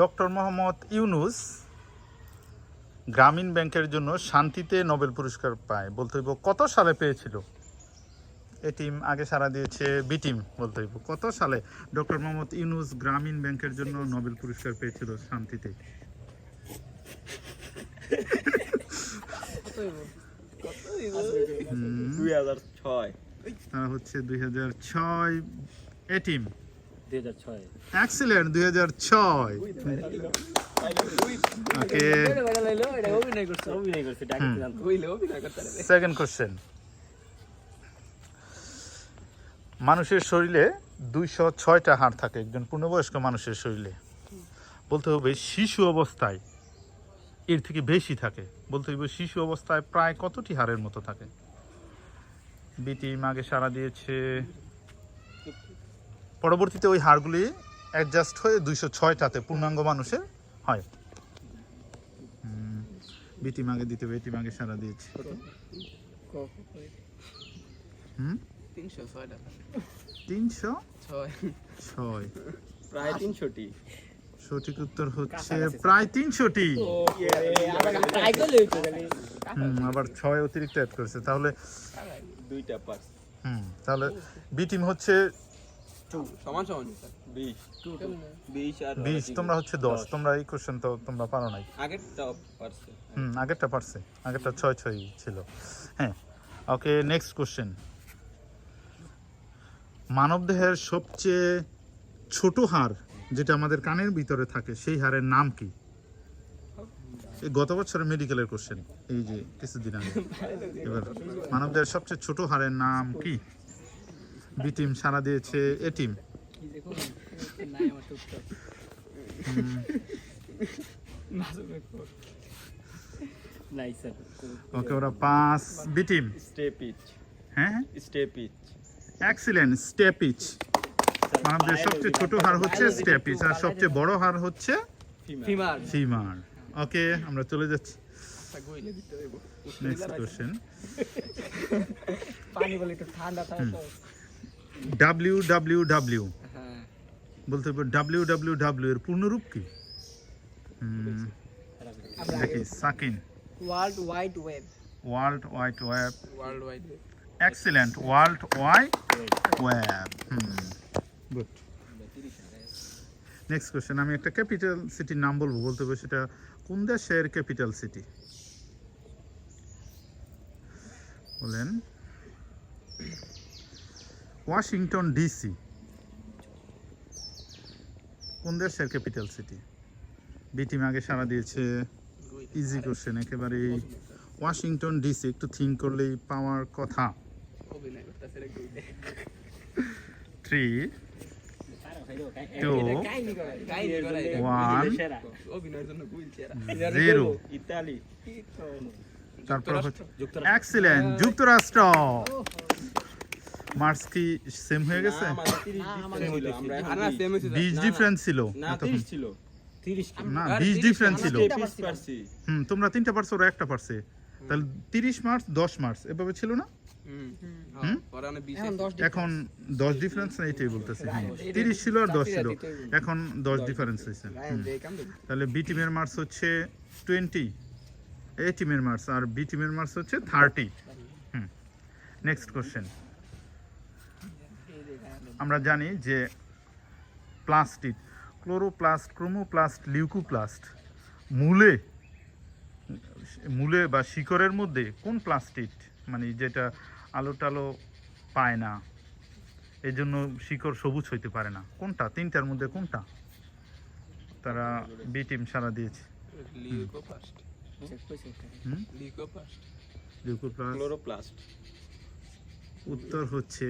Doctor Mohammad Yunus গ্রামীণ ব্যাংকের জন্য শান্তিতে নোবেল পুরস্কার পায় বলতে হইব কত সালে পেয়েছিল? এ টিম আগে সারা দিয়েছে বি টিম বলতে হইব কত সালে ডক্টর মোহাম্মদ ইউনুস গ্রামীণ ব্যাংকের জন্য নোবেল পুরস্কার পেয়েছিল শান্তিতে? দুই হাজার ছয়। তারা হচ্ছে দুই হাজার ছয় এ টিম। এক্সিলেন্ট দুই হাজার ছয়। ওকে সেকেন্ড কোশ্চেন মানুষের শরীরে দুইশো ছয়টা হাড় থাকে একজন পূর্ণবয়স্ক মানুষের শরীরে। বলতে হবে শিশু অবস্থায় এর থেকে বেশি থাকে। বলতে হবে শিশু অবস্থায় প্রায় কতটি হাড়ের মতো থাকে? বিটি মাগে সারা দিয়েছে। পরবর্তীতে ওই হাড়গুলি অ্যাডজাস্ট হয়ে দুইশো ছয়টাতে পূর্ণাঙ্গ মানুষের হয়। হুম, বিটি মাগে দিতে হবে এটি মাগে সারা দিয়েছে হুম? তিনশো ছয় ছয়। প্রায় তিনশোটি। সঠিক উত্তর হচ্ছে প্রায় তিনশোটি। আবার ছয় অতিরিক্ত অ্যাড করেছে। তাহলে দুইটা পার্স হুম তাহলে বি টিম হচ্ছে সমান সমান বিশ বিশ আর বিশ তোমরা হচ্ছে দশ। তোমরা এই কোশ্চেন তো তোমরা পারো নাই। আগেরটা পারছে। হুম আগেরটা পারছে। আগেরটা ছয় ছয় ছিল। হ্যাঁ। ওকে নেক্সট কোশ্চেন মানবদেহের সবচেয়ে ছোট হাড় যেটা আমাদের কানের ভিতরে থাকে সেই হাড়ের নাম কি? এই গত বছরের মেডিকেলের কোশ্চেন এই যে কিছুদিন আগে। এবার মানবদেহের সবচেয়ে ছোট হাড়ের নাম কি? বি টিম সারা দিয়েছে এ টিম। ওকে ওরা পাঁচ বি টিম। স্টে পিচ হ্যাঁ। Stapes excellent stapes. মানবদের সবচেয়ে ছোট হাড় হচ্ছে স্টেপিচ আর সবচেয়ে বড় হার হচ্ছে ফিমার। ফিমার। ওকে আমরা চলে যাচ্ছি। গইলে দিতে হইব। নেক্সট কোশ্চেন পানি বলে একটু ঠান্ডা থাকে। ডাব্লিউ ডাব্লিউ ডাব্লিউ বলতে হবে ডাব্লিউ ডাব্লিউ ডাব্লিউ এর পূর্ণরূপ কি? হুম, দেখি Sakin. World wide web world wide web world wide excellent world wide web good next question আমি একটা ক্যাপিটাল সিটির নাম বলব বলতে হবে সেটা কোন দেশের ক্যাপিটাল সিটি বলেন। Washington DC. কোন দেশের ক্যাপিটাল সিটি বি টিম আগে সারা দিয়েছে। ইজি কোশ্চেন একেবারে ওয়াশিংটন ডিসি। একটু থিঙ্ক করলেই পাওয়ার কথা। Three two. ওয়ান জিরো তারপর এক্সিলেন্ট যুক্তরাষ্ট্র। মার্কস কি সেম হয়ে গেছে? না, আমাদের 30 difference ছিল, আমরা এখন আর না সেম হইছে বিশ। ডিফারেন্স ছিল না এতক্ষণ। ছিল। না বিশ ডিফারেন্স ছিল। হুম তোমরা তিনটা পারছ ওরা একটা পারছে। তাহলে তিরিশ মার্চ দশ মার্চ এভাবে ছিল না? এখন দশ ডিফারেন্স না এটাই বলতেছে। তিরিশ ছিল আর দশ ছিল। এখন দশ ডিফারেন্স হয়েছে। তাহলে বি টিমের মার্কস হচ্ছে টোয়েন্টি এ টিমের মার্কস আর বি টিমের মার্কস হচ্ছে থার্টি হুম। নেক্সট কোশ্চেন আমরা জানি যে প্লাস্টিক ক্লোরোপ্লাস্ট ক্রোমোপ্লাস্ট লিউকোপ্লাস্ট মূলে মূলে বা শিকড়ের মধ্যে কোন প্লাস্টিক মানে যেটা আলো টালো পায় না এই জন্য শিকড় সবুজ হইতে পারে না কোনটা? তিনটার মধ্যে কোনটা? তারা বি টিম সারা দিয়েছে। উত্তর হচ্ছে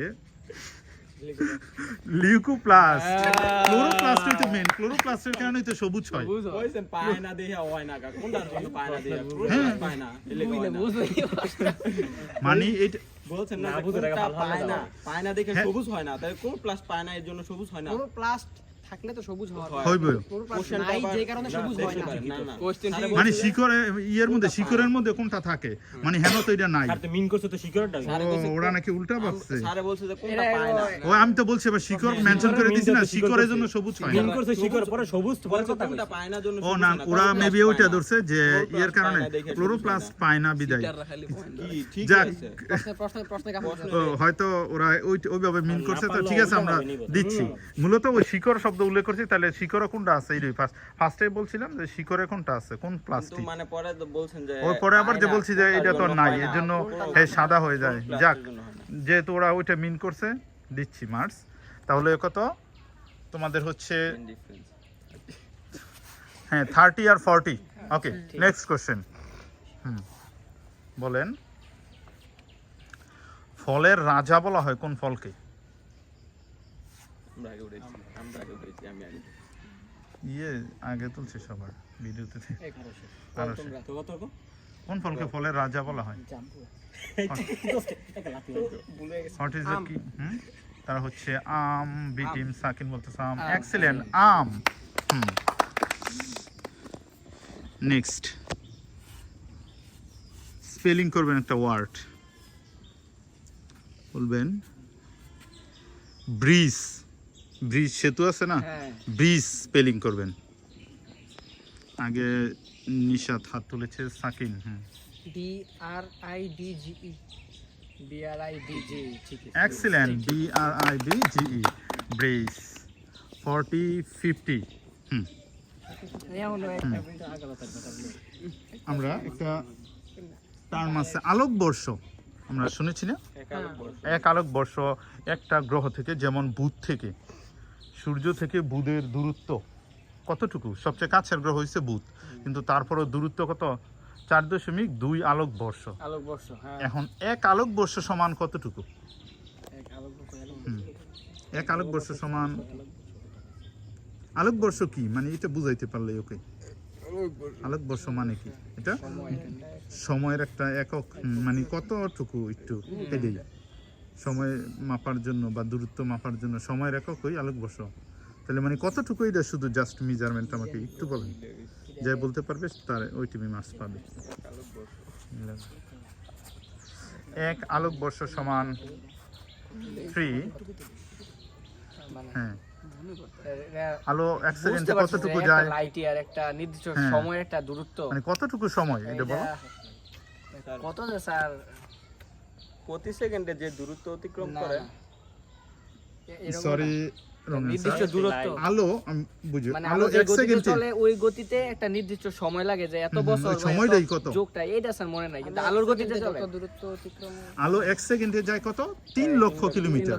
লিউকোপ্লাস্ট। ক্লোরোপ্লাস্ট হচ্ছে মেন ক্লোরোপ্লাস্টের কারণেই তো সবুজ হয়। পায় না দেখে হয় না পায় না হ্যাঁ। পায় না। হয় মানে এটা বলছেন না পায় না। পায় না দেখে হ্যাঁ। সবুজ হয় না। তাহলে কোন প্লাস্ট পায় না এর জন্য সবুজ হয় না? কোন প্লাস্ট থাকলে তো সবুজ হয়। হইব। নাই যে কারণে হয় না। মানে শিকড়ে ইয়ের মধ্যে শিকড়ের মধ্যে কোনটা থাকে? মানে হেন তো এটা নাই। আর মিন করছে তো শিকড়টা ওরা নাকি উল্টা আম- ভাবছে। স্যারে বলছে যে কোনটা পায় না। ও আমি তো বলছি এবার শিকড় মেনশন করে দিছি না শিকড়ের জন্য সবুজ হয় মিন না করছে শিকড় পরে সবুজ পরে বলছে কোনটা পায় না জন্য ও না ওরা মেবি ওইটা ধরছে যে ইয়ের কারণে পায় না ক্লোরোপ্লাস্ট পায় না বিদায়। ঠিক যাক, আছে। প্রশ্নে প্রশ্নে হয়তো ওরা ওইভাবে মিন করছে তো ঠিক আছে আমরা দিচ্ছি। মূলত ওই শিকড় শব্দ উল্লেখ করছি তাহলে শিকড় কোনটা আছে? এই ফার্স্ট ফার্স্টে বলছিলাম যে শিকড়ে কোনটা আছে? কোন প্লাস্টিক মানে পরে তো বলছেন যে ওর পরে আবার যে বলছি যে এটা তো নাই এর জন্য হ্যাঁ সাদা হয়ে যায়। যাক যেহেতু ওরা ওইটা মিন করছে দিচ্ছি মার্কস তাহলে কত? তোমাদের হচ্ছে হ্যাঁ থার্টি আর ফর্টি ওকে নেক্সট কোশ্চেন হুম বলেন। ফলের রাজা বলা হয় কোন ফলকে? আমরা আগে উঠেছি আমরা আগে উঠেছি আমি আগে ইয়ে আগে তুলছে সবার ভিডিওতে। আরও? কোন ফলকে ফলের রাজা বলা হয়? What is. কি হুম? তারা হচ্ছে আম বিটিম সাকিন বলতেছে আম। নেক্সট স্পেলিং করবেন একটা ওয়ার্ড বলবেন ব্রিজ। ব্রিজ সেতু আছে না হ্যাঁ ব্রিজ স্পেলিং করবেন আগে নিশাত হাত তুলেছে সাকিন হুম B R I D G E B R I D G ঠিক আছে। Excellent. B R I B G E. Brace. 40 50. Hmm আমরা একটা টার্ম আছে আলোকবর্ষ আমরা শুনেছি না এক আলোক বর্ষ। এক আলোকবর্ষ একটা গ্রহ থেকে যেমন বুধ থেকে সূর্য থেকে বুধের দূরত্ব কতটুকু? সবচেয়ে কাছের গ্রহ হয়েছে বুধ। কিন্তু তারপরও দূরত্ব কত? চার দশমিক দুই আলোকবর্ষ আলোকবর্ষ হ্যাঁ। এখন এক আলোকবর্ষ সমান কতটুকু? এক। এক আলোকবর্ষ সমান আলোকবর্ষ কি? মানে এটা বুঝাইতে পারলে ওকে। আলোকবর্ষ মানে কি? এটা? সময়ের একটা একক মানে কতটুকু একটু এটাই সময় মাপার জন্য বা দূরত্ব মাপার জন্য সময়ের একক ওই আলোকবর্ষ তাহলে মানে কতটুকু এটা শুধু জাস্ট মেজারমেন্ট আমাকে? একটু বলেন। যাই বলতে পারবে তার ওই টিমে মার্কস পাবে। এক আলোকবর্ষ সমান থ্রি হ্যাঁ। আলো এক সেকেন্ডে কতটুকু যায়? লাইট ইয়ার একটা নির্দিষ্ট হ্যাঁ। একটা দূরত্ব। মানে কতটুকু সময়? এটা বলো। কত যে স্যার? প্রতি সেকেন্ডে যে দূরত্ব অতিক্রম করে এরকম সরি নির্দিষ্ট দূরত্ব। আলো আমি মানে আলো আলো এক গতিতে চলে ওই গতিতে একটা নির্দিষ্ট সময় লাগে যে এত বছর সময়টাই কত? যোগটা এইটা স্যার মনে নাই কিন্তু আলোর গতিতে চলে। দূরত্ব অতিক্রম আলো এক সেকেন্ডে যায় কত? তিন লক্ষ কিলোমিটার।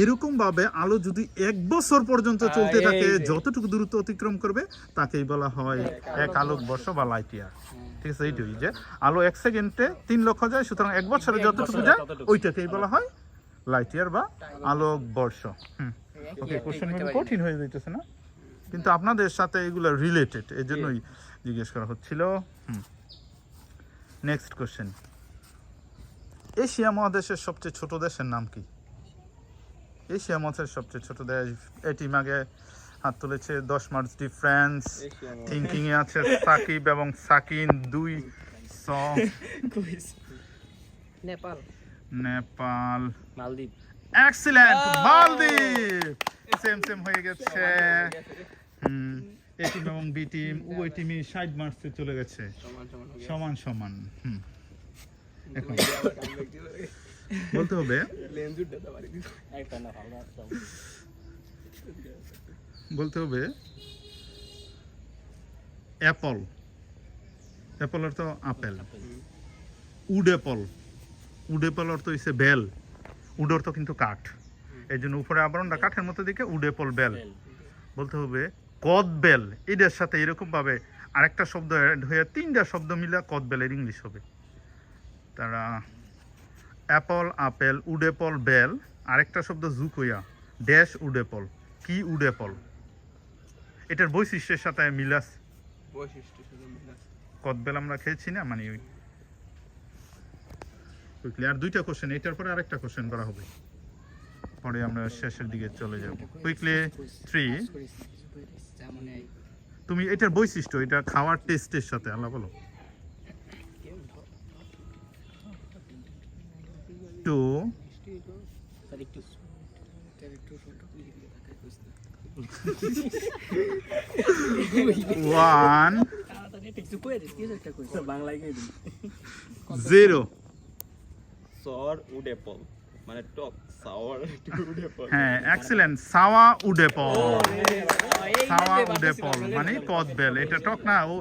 এরকম ভাবে আলো যদি এক বছর পর্যন্ত চলতে থাকে যতটুকু দূরত্ব অতিক্রম করবে তাকেই বলা হয় এক আলোক বর্ষ বা লাইট ইয়ার। ঠিক আছে এইটুকুই যে আলো এক সেকেন্ডে তিন লক্ষ যায় সুতরাং এক বছরে যতটুকু যায় ওইটাকেই বলা হয় লাইট ইয়ার বা আলোক বর্ষ। হুম। ওকে কোশ্চেন কঠিন হয়ে যাইতেছে না। কিন্তু আপনাদের সাথে এগুলো রিলেটেড এই জন্যই জিজ্ঞেস করা হচ্ছিল। হুম। নেক্সট কোশ্চেন এশিয়া মহাদেশের সবচেয়ে ছোট দেশের নাম কি? এশিয়া মহাদেশের সবচেয়ে ছোট দেশ এটি আগে হাত তুলেছে দশ মার্চ ডিফারেন্স। থিঙ্কিং এ আছে সাকিব এবং সাকিন দুই স Nepal. Nepal. Maldives. Excellent Maldives! Same same হয়ে গেছে। হুম এ টিম এবং বি টিম উভয় টিমই ষাট মার্চে চলে গেছে। সমান সমান সমান সমান হুম। এখন। বলতে হবে। বলতে হবে অ্যাপল অ্যাপল অর্থ আপেল উড অ্যাপল উড অ্যাপল অর্থ হচ্ছে বেল উড অর্থ কিন্তু কাঠ। এই জন্য উপরে আবরণটা কাঠের মতো দিকে উড অ্যাপল বেল বলতে হবে কদ বেল এটার সাথে এরকমভাবে আরেকটা শব্দ অ্যাড হয়ে তিনটা শব্দ মিলে কদ বেলের ইংলিশ হবে। তারা অ্যাপল আপেল উড অ্যাপল বেল আরেকটা শব্দ জুক হইয়া ড্যাশ উড অ্যাপল কি উড অ্যাপল এটার বৈশিষ্ট্যের সাথে মিল আছে। বৈশিষ্ট্য শুধু মিল আছে। কদবেল আমরা খেয়েছি না মানে ওই আর দুইটা কোশ্চেন এটার পরে আরেকটা কোশ্চেন করা হবে। পরে আমরা শেষের দিকে চলে যাব। কুইকলি থ্রি তুমি এটার বৈশিষ্ট্য এটা খাওয়ার টেস্টের সাথে আল্লাহ বলো। টু তার একটু ওয়ান জিরো সর উডেপল মানে টক সাওয়ার উডেপল হ্যাঁ এক্সিলেন্ট সাওয়া উডেপল সাওয়া উডেপল মানে পদ বেল এটা টক না ও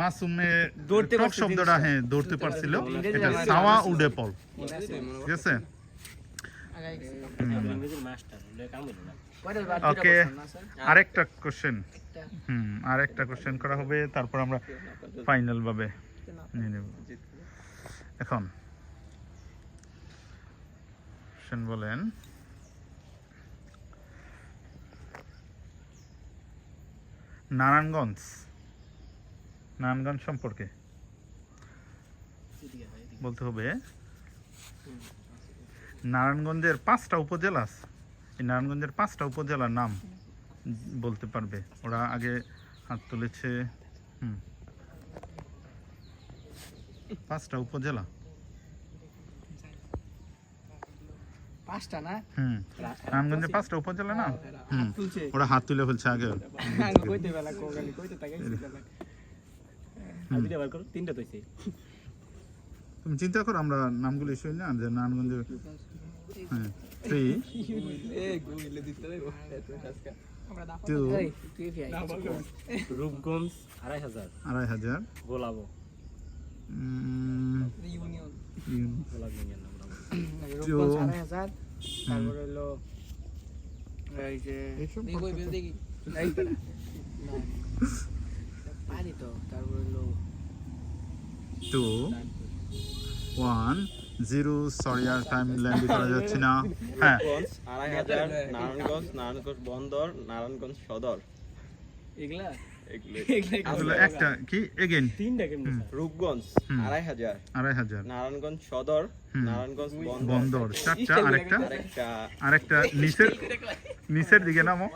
মাসুমে ধরতে টক শব্দটা হ্যাঁ ধরতে পারছিল। এটা সাওয়া উডেপল ঠিক আছে? ওকে আরেকটা কোশ্চেন হুম আরেকটা কোশ্চেন করা হবে তারপর আমরা ফাইনাল ভাবে নিয়ে নেব। এখন কোশ্চেন বলেন নারায়ণগঞ্জ নারায়ণগঞ্জ সম্পর্কে বলতে হবে নারায়ণগঞ্জের পাঁচটা উপজেলা আছে। এই নারায়ণগঞ্জের পাঁচটা উপজেলার নাম বলতে পারবে। ওরা আগে হাত তুলেছে হুম। পাঁচটা উপজেলা। পাঁচটা না? হুম। পাঁচটা উপজেলা না? হুম। ওরা হাত তুলে ফেলছে আগে। কইতে বেলা কোগালি কইতে তাকে আমি বার তিনটা তুমি চিন্তা করো আমরা নামগুলো শুনি না যে নারায়ণগঞ্জের কি আইছিস? রূপগঞ্জ আড়াই হাজার আড়াই হাজার তারপরে হলো টু ওয়ান জিরো সরি আর টাইম ল্যান্ড করা যাচ্ছে না। হ্যাঁ নারায়ণগঞ্জ আড়াই হাজার নারায়ণগঞ্জ নারায়ণগঞ্জ বন্দর নারায়ণগঞ্জ সদর। এগুলা? এগুলো। এগুলো একটা কি? এগেন রূপগঞ্জ আড়াই হাজার আড়াই হাজার নারায়ণগঞ্জ সদর নারায়ণগঞ্জ বন্দর। বন্দর। চারটা আরেকটা? আরেকটা। নিচের নিচের দিকে নামো।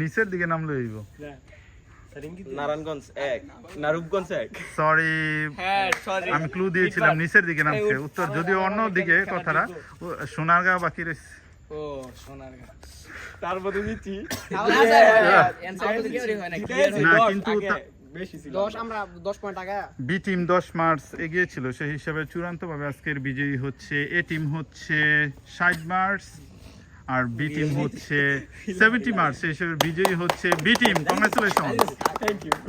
নিচের নামলে হইব নারায়ণগঞ্জ এক না রূপগঞ্জ এক। সরি হ্যাঁ আমি ক্লু দিয়েছিলাম নিচের দিকে নামছে। উত্তর যদিও অন্য দিকে কথাটা সোনারগাঁও বাকি রয়েছে। তারপর দিচ্ছি হয় না কিন্তু দশ পয়েন্ট টাকা বি টিম দশ মার্চ এগিয়ে ছিল সেই হিসাবে চূড়ান্তভাবে আজকের বিজয়ী হচ্ছে এ টিম হচ্ছে ষাট মার্চ। আর বি টিম হচ্ছে সেভেন্টি মার্চ এসবের বিজয়ী হচ্ছে B team congratulation thank you